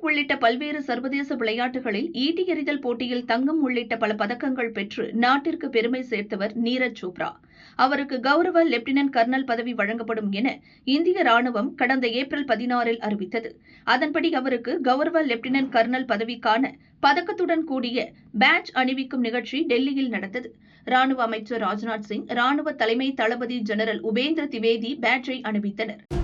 உள்ளிட்ட பல்வேறு சர்வதேச விளையாட்டுகளில் ஈட்டி எறிதல் போட்டியில் தங்கம் உள்ளிட்ட பல பதக்கங்கள் பெற்று நாட்டிற்கு பெருமை சேர்த்தவர் நீரஜ் சோப்ரா. அவருக்கு கௌரவ லெப்டினன்ட் கர்னல் பதவி வழங்கப்படும் என இந்திய ராணுவம் கடந்த ஏப்ரல் பதினாறில் அறிவித்தது. அதன்படி அவருக்கு கௌரவ லெப்டினன்ட் கர்னல் பதவிக்கான பதக்கத்துடன் கூடிய பேட்ச் அணிவிக்கும் நிகழ்ச்சி டெல்லியில் நடந்தது. ராணுவ அமைச்சர் ராஜ்நாத் சிங் ராணுவ தலைமை தளபதி ஜெனரல் உபேந்திர திவேதி பேட்சை அணிவித்தனர்.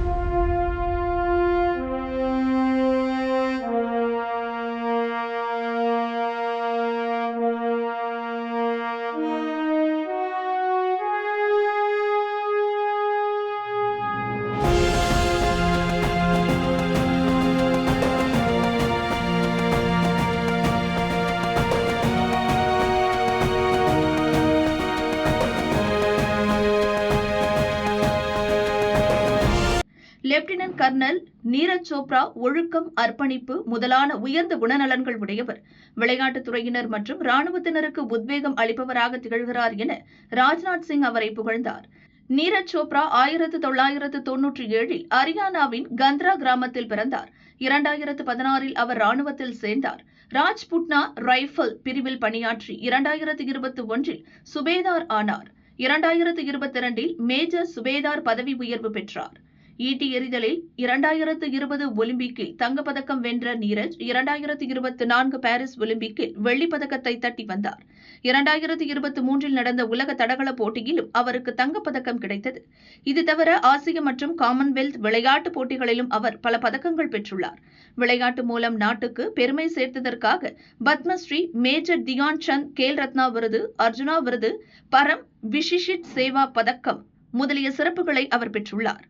லெப்டினன்ட் கர்னல் நீரஜ் சோப்ரா ஒழுக்கம் அர்ப்பணிப்பு முதலான உயர்ந்த குணநலன்கள் உடையவர். விளையாட்டுத் துறையினர் மற்றும் ராணுவத்தினருக்கு உத்வேகம் அளிப்பவராக திகழ்கிறார் என ராஜ்நாத் சிங் அவரை புகழ்ந்தார். நீரஜ் சோப்ரா ஆயிரத்து தொள்ளாயிரத்து தொன்னூற்றி ஏழில் அரியானாவின் கந்த்ரா கிராமத்தில் பிறந்தார். இரண்டாயிரத்து பதினாறில் அவர் ராணுவத்தில் சேர்ந்தார். ராஜ்புட்னா ரைஃபிள் பிரிவில் பணியாற்றி இரண்டாயிரத்து இருபத்தி ஒன்றில் சுபேதார் ஆனார். இரண்டாயிரத்து இருபத்தி இரண்டில் மேஜர் சுபேதார் பதவி உயர்வு பெற்றார். ஈட்டி எறிதலில் இரண்டாயிரத்து இருபது ஒலிம்பிக்கில் தங்கப்பதக்கம் வென்ற நீரஜ் இரண்டாயிரத்து இருபத்தி நான்கு பாரிஸ் ஒலிம்பிக்கில் வெள்ளிப்பதக்கத்தை தட்டி வந்தார். இரண்டாயிரத்து இருபத்தி மூன்றில் நடந்த உலக தடகள போட்டியிலும் அவருக்கு தங்கப்பதக்கம் கிடைத்தது. இது தவிர ஆசிய மற்றும் காமன்வெல்த் விளையாட்டுப் போட்டிகளிலும் அவர் பல பதக்கங்கள் பெற்றுள்ளார். விளையாட்டு மூலம் நாட்டுக்கு பெருமை சேர்த்ததற்காக பத்மஸ்ரீ மேஜர் தியான் சந்த் கேல் ரத்னா விருது அர்ஜுனா விருது பரம் விஷிஷிட் சேவா பதக்கம் முதலிய சிறப்புகளை அவர் பெற்றுள்ளார்.